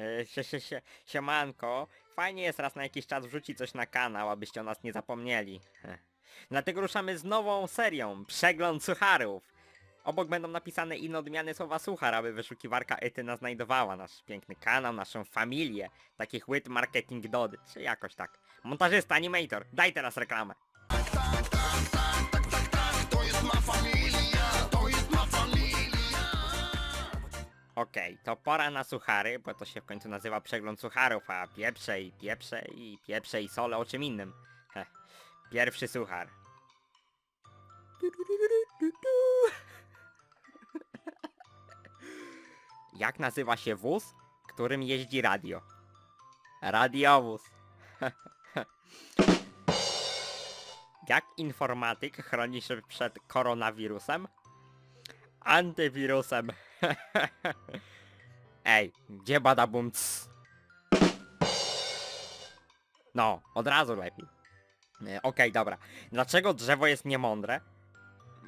E, Sie, sie, sie, siemanko, fajnie jest raz na jakiś czas wrzucić coś na kanał, abyście o nas nie zapomnieli. Dlatego ruszamy z nową serią, Przegląd Sucharów. Obok będą napisane inne odmiany słowa suchar, aby wyszukiwarka Etyna znajdowała nasz piękny kanał, naszą familię, takich łyt marketing dody, czy jakoś tak. Montażysta, animator, daj teraz reklamę. Okej, to pora na suchary, bo to się w końcu nazywa przegląd sucharów, a pieprze i pieprze i pieprze i sole o czym innym. Heh. Pierwszy suchar. Jak nazywa się wóz, którym jeździ radio? Radiowóz. Jak informatyk chroni się przed koronawirusem? Antywirusem. Ej, gdzie badabum cs? No, od razu lepiej. E, Okej, dobra. Dlaczego drzewo jest niemądre?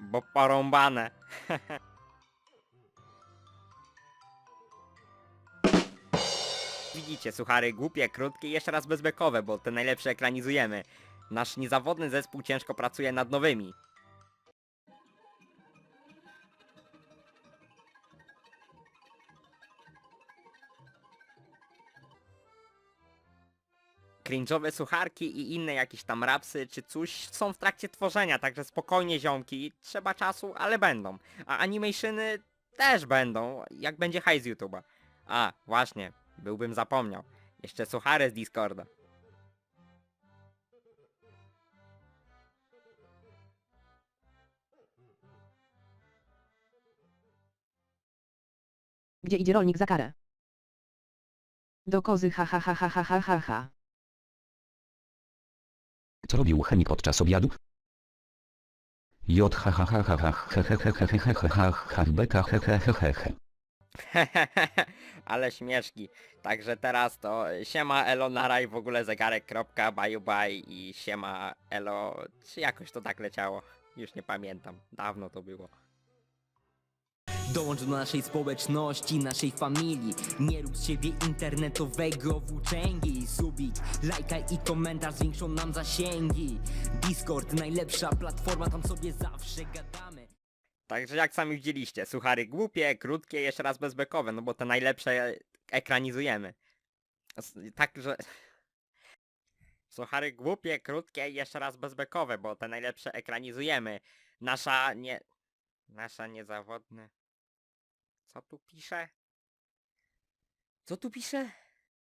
Bo porąbane. Widzicie, suchary głupie, krótkie i jeszcze raz bezbekowe, bo te najlepsze ekranizujemy. Nasz niezawodny zespół ciężko pracuje nad nowymi. Cringe'owe sucharki i inne jakieś tam rapsy czy coś są w trakcie tworzenia, także spokojnie ziomki, trzeba czasu, ale będą. A animationy też będą, jak będzie hajs z YouTube'a. A, właśnie, byłbym zapomniał. Jeszcze suchary z Discorda. Gdzie idzie rolnik za karę? Do kozy ha ha ha ha ha ha ha ha. Co robił chemik podczas obiadu? J ha ha ha ha ha he he he he he he ha ha he he he he tak. Dołącz do naszej społeczności, naszej familii Nie rób z siebie internetowego włóczęgi Subik, lajka i komentarz zwiększą nam zasięgi Discord, najlepsza platforma, tam sobie zawsze gadamy Także jak sami widzieliście, suchary głupie, krótkie, jeszcze raz bezbekowe, no bo te najlepsze ekranizujemy. Także... Suchary głupie, krótkie jeszcze raz bezbekowe, bo te najlepsze ekranizujemy. Nasza nie... Nasza niezawodne... Co tu pisze? Co tu pisze?